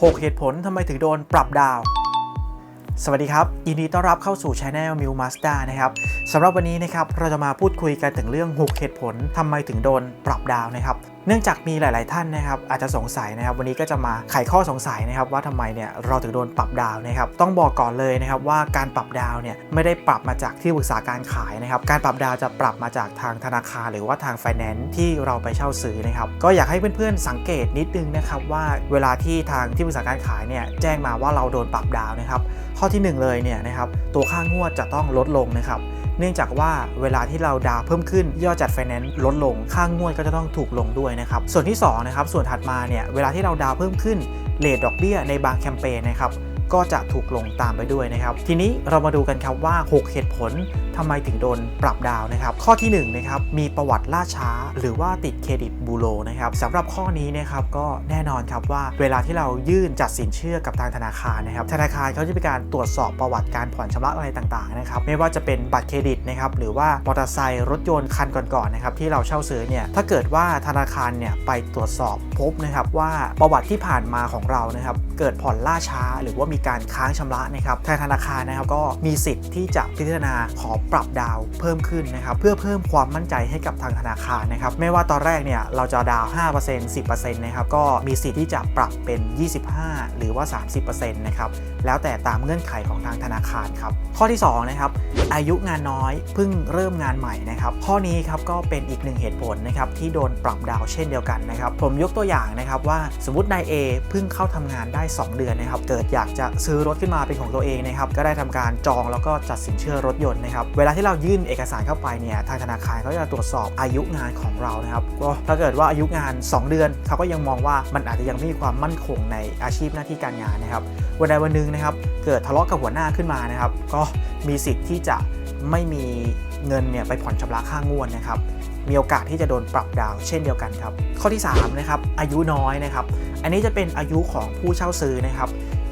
6 เหตุผลทำไมถึงโดนปรับดาว สวัสดีครับยินดีต้อนรับเข้าสู่ช anel m i l Master นะครับ สำหรับวันนี้นะครับเราจะมาพูดคุยกันถึงเรื่อง 6 เหตุผลทำไมถึงโดนปรับดาวนะครับเนื่องจากมีหลาย ๆ ท่านนะครับอาจจะสงสัยนะครับ วันนี้ก็จะมาไขข้อสงสัยนะครับ ว่าทำไมเนี่ยเราถึงโดนปรับดาวนะครับ ต้องบอกก่อนเลยนะครับว่าการปรับดาวเนี่ยไม่ได้ปรับมาจากที่ปรึกษาการขายนะครับ การปรับดาวจะปรับมาจากทางธนาคารหรือว่าทางไฟแนนซ์ที่เราไปเช่าซื้อนะครับ ก็อยากให้เพื่อน ๆ สังเกตนิดนึงนะครับว่าเวลาที่ทางที่ปรึกษาการขายเนี่ยแจ้งมาว่าเราโดนปรับดาวนะครับ ข้อที่หนึ่งเลยเนี่ยนะครับตัวค่างวดจะต้องลดลงนะครับ เนื่องจากว่าเวลาที่เราดาวเพิ่มขึ้นยอดจัดไฟแนนซ์ลดลงค่างวดก็จะต้องถูกลงด้วยนะครับส่วนที่2นะครับส่วนถัดมาเนี่ยเวลาที่เราดาวเพิ่มขึ้นเลทดอกเบี้ยในบางแคมเปญนะครับ ก็จะถูกลงตามไปด้วยนะครับ ทีนี้เรามาดูกันครับว่า 6 เหตุผลทำไมถึงโดนปรับดาวนะครับ ข้อที่1นะครับมีประวัติล่าช้า หรือว่าติดเครดิตบูโรนะครับสำหรับข้อนี้นะครับก็แน่นอนครับว่าเวลาที่เรายื่นจัดสินเชื่อกับทางธนาคารนะครับ ธนาคารเขาจะมีการตรวจสอบประวัติการผ่อนชำระอะไรต่างๆนะครับไม่ว่าจะเป็นบัตรเครดิตนะครับหรือว่ามอเตอร์ไซค์รถยนต์คันก่อนๆนะครับที่เราเช่าซื้อเนี่ยถ้าเกิดว่าธนาคารเนี่ยไปตรวจสอบพบนะครับว่าประวัติที่ผ่านมาของเรานะครับเกิดผ่อนล่าช้า หรือว่ามีการค้างชำระนะครับทางธนาคารนะครับก็มีสิทธิ์ที่จะพิจารณาขอปรับดาวเพิ่มขึ้นนะครับเพื่อเพิ่มความมั่นใจให้กับทางธนาคารนะครับไม่ว่าตอนแรกเนี่ยเราจะดาวน์5% 10%นะครับก็มีสิทธิ์ที่จะปรับเป็น 25 หรือว่า 30%นะครับแล้วแต่ตามเงื่อนไขของทางธนาคารครับข้อที่2นะครับอายุงานน้อยเพิ่งเริ่มงานใหม่นะครับข้อนี้ครับก็เป็นอีกหนึ่งเหตุผลนะครับที่โดนปรับดาวเช่นเดียวกันนะครับผมยกตัวอย่างนะครับว่าสมมตินาย A เพิ่งเข้าทำงานได้ 2 เดือนนะครับเกิดอยากจะซื้อรถขึ้นมาเป็นของตัวเองนะครับก็ได้ทำการจองแล้วก็จัดสินเชื่อรถยนต์นะครับเวลาที่เรายื่นเอกสารเข้าไปเนี่ยทางธนาคารเขาจะตรวจสอบอายุงานของเรานะครับก็ถ้าเกิดว่าอายุงาน 2 เดือนเขาก็ยังมองว่ามันอาจจะยังไม่มีความมั่นคงในอาชีพหน้าที่การงานนะครับวันใดวันหนึ่งนะครับเกิดทะเลาะกับหัวหน้าขึ้นมานะครับก็มีสิทธิ์ที่จะไม่มีเงินเนี่ยไปผ่อนชำระค่างวดนะครับมีโอกาสที่จะโดนปรับดาวเช่นเดียวกันครับข้อที่3นะครับอายุน้อยนะครับอันนี้จะเป็นอายุของผู้เช่าซื้อนะครับ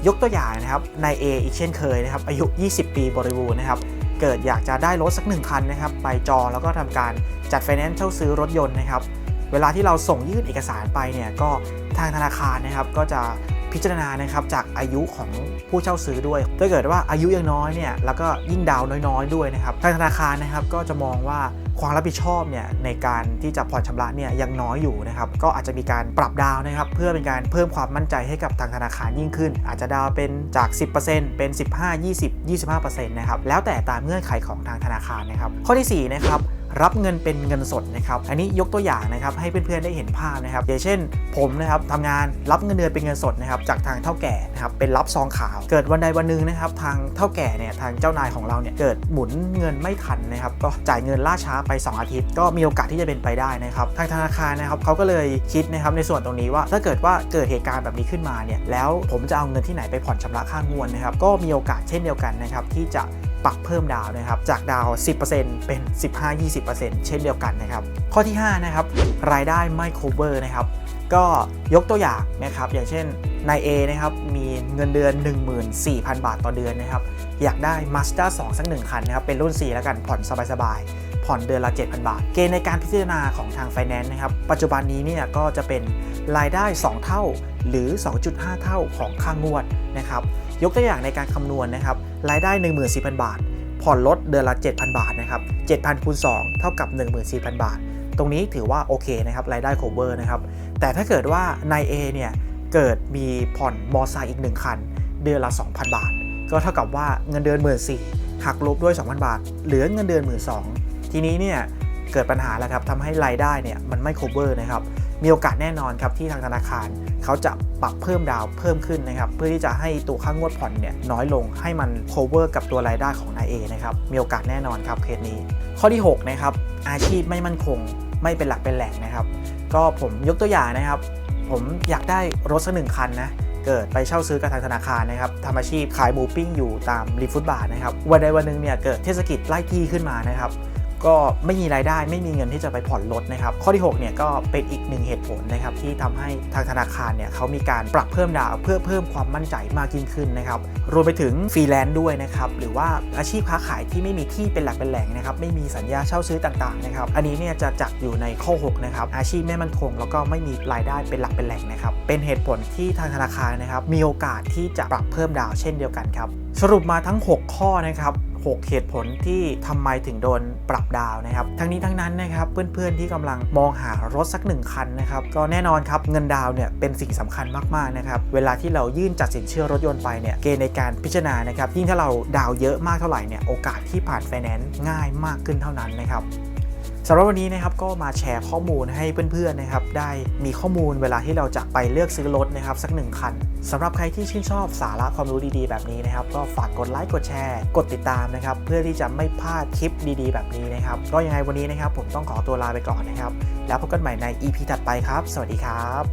ยกตัวอย่างนะครับนาย A อีกเช่นเคยนะครับอายุ 20 ปีบริบูรณ์นะครับเกิดอยากจะได้รถสักหนึ่งคันนะครับไปจองแล้วก็ทำการจัดไฟแนนซ์เช่าซื้อรถยนต์นะครับเวลาที่เราส่งยื่นเอกสารไปเนี่ยก็ทางธนาคารนะครับก็จะ พิจารณานะครับจากอายุของผู้เช่าซื้อด้วย ถ้าเกิดว่าอายุยังน้อยเนี่ยแล้วก็ยิ่งดาวน้อยๆ ด้วยนะครับทางธนาคารนะครับก็จะมองว่าความรับผิดชอบเนี่ยในการที่จะผ่อนชำระเนี่ยยังน้อยอยู่นะครับก็อาจจะมีการปรับดาวนะครับเพื่อเป็นการเพิ่มความมั่นใจให้กับทางธนาคารยิ่งขึ้น อาจจะดาวเป็นจาก 10%เป็น 15 20 25%นะครับแล้วแต่ตามเงื่อนไขของทางธนาคารนะครับข้อที่4นะครับ รับเงินเป็นเงินสดนะครับอันนี้ยกตัวอย่างนะครับให้เพื่อนๆได้เห็นภาพนะครับอย่างเช่น ผมนะครับทำงานรับเงินเดือนเป็นเงินสดนะครับจากทางเท่าแก่นะครับเป็นรับซองขาว เกิดวันใดวันหนึ่งนะครับทางเท่าแก่เนี่ยทางเจ้านายของเราเนี่ยเกิดหมุนเงินไม่ทันนะครับก็จ่ายเงินล่าช้าไป 2 อาทิตย์ ก็มีโอกาสที่จะเป็นไปได้นะครับทางธนาคารนะครับเขาก็เลยคิดนะครับในส่วนตรงนี้ว่าถ้าเกิดว่าเกิดเหตุการณ์แบบนี้ขึ้นมาเนี่ยแล้วผมจะเอาเงินที่ไหนไปผ่อนชำระค่างวดนะครับก็มีโอกาสเช่นเดียวกันนะครับที่จะ ปรับเพิ่มดาวนะครับ จากดาว 10%เป็น 15-20%เช่นเดียวกันนะครับ ข้อที่ 5 นะครับ รายได้ไม่ cover นะครับ ก็ยกตัวอย่างนะครับ อย่างเช่นนาย A นะครับ มีเงินเดือน 14,000 บาทต่อเดือนนะครับ อยากได้ Mazda 2 สักหนึ่งคันนะครับ เป็นรุ่น 4 แล้วกัน ผ่อนสบายๆผ่อนเดือนละ 7,000 บาท เกณฑ์ในการพิจารณาของทางไฟแนนซ์นะครับ ปัจจุบันนี้เนี่ยก็จะเป็นรายได้ 2 เท่าหรือ 2.5 เท่าของค่างวดนะครับ ยกตัวอย่างในการคำนวณนะครับ รายได้ 14,000 บาท ผ่อนรถเดือนละ 7,000 บาทนะครับ 7,000คูณ2เท่ากับ 14,000 บาท ตรงนี้ถือว่าโอเคนะครับ รายได้ cover นะครับ แต่ถ้าเกิดว่านาย A เนี่ยเกิดมีผ่อนมอไซค์อีก 1 คัน เดือนละ 2,000 บาท ก็เท่ากับว่าเงินเดือน1 4 0 0 0หักลบด้วย 2,000 บาท เหลือเงินเดือน 1 2 0 0 0 ทีนี้เนี่ยเกิดปัญหาแล้วครับทำให้รายได้เนี่ยมันไม่ cover นะครับ มีโอกาสแน่นอนครับที่ทางธนาคาร เขาจะปรับเพิ่มดาวเพิ่มขึ้นนะครับเพื่อที่จะให้ตัวค่างวดผ่อนเนี่ยน้อยลงให้มัน cover กับตัวรายได้ของนายเอนะครับมีโอกาสแน่นอนครับเคสนี้ ข้อที่6นะครับอาชีพไม่มั่นคงไม่เป็นหลักเป็นแหล่งนะครับ ก็ผมยกตัวอย่างนะครับ ผมอยากได้รถสักหนึ่งคันนะเกิดไปเช่าซื้อกับทางธนาคารนะครับทำอาชีพขายหมูปิ้งอยู่ตามริมฟุตบาทนะครับวันใดวันหนึ่งเนี่ยเกิดเทศกิจไล่ที่ขึ้นมานะครับ ก็ไม่มีรายได้ไม่มีเงินที่จะไปผ่อนรถนะครับ ข้อที่6เนี่ยก็เป็นอีกหนึ่งเหตุผลนะครับที่ทำให้ทางธนาคารเนี่ยเขามีการปรับเพิ่มดาวเพื่อเพิ่มความมั่นใจมากยิ่งขึ้นนะครับรวมไปถึงฟรีแลนซ์ด้วยนะครับหรือว่าอาชีพค้าขายที่ไม่มีที่เป็นหลักเป็นแหล่งนะครับไม่มีสัญญาเช่าซื้อต่างๆนะครับอันนี้เนี่ยจะจัดอยู่ในข้อ6นะครับอาชีพไม่มั่นคงแล้วก็ไม่มีรายได้เป็นหลักเป็นแหล่งนะครับเป็นเหตุผลที่ทางธนาคารนะครับมีโอกาสที่จะปรับเพิ่มดาวเช่นเดียวกันครับสรุปมาทั้ง 6 ข้อนะครับ 6 เหตุผลที่ทำไมถึงโดนปรับดาวนะครับ ทั้งนี้ทั้งนั้นนะครับเพื่อนๆที่กำลังมองหารถสักหนึ่งคันนะครับก็แน่นอนครับเงินดาวเนี่ยเป็นสิ่งสำคัญมากๆนะครับเวลาที่เรายื่นจัดสินเชื่อรถยนต์ไปเนี่ยเกณฑ์ในการพิจารณานะครับยิ่งถ้าเราดาวเยอะมากเท่าไหร่เนี่ยโอกาสที่ผ่านไฟแนนซ์ง่ายมากขึ้นเท่านั้นนะครับ สำหรับวันนี้นะครับก็มาแชร์ข้อมูลให้เพื่อนๆนะครับได้มีข้อมูลเวลาที่เราจะไปเลือกซื้อรถนะครับสักหนึ่งคันสำหรับใครที่ชื่นชอบสาระความรู้ดีๆ แบบนี้นะครับก็ฝากกดไลค์กดแชร์ กดติดตามนะครับเพื่อที่จะไม่พลาดคลิปดีๆ แบบนี้นะครับก็ยังไงวันนี้นะครับผมต้องขอตัวลาไปก่อนนะครับแล้วพบกันใหม่ใน EP ถัดไปครับ สวัสดีครับ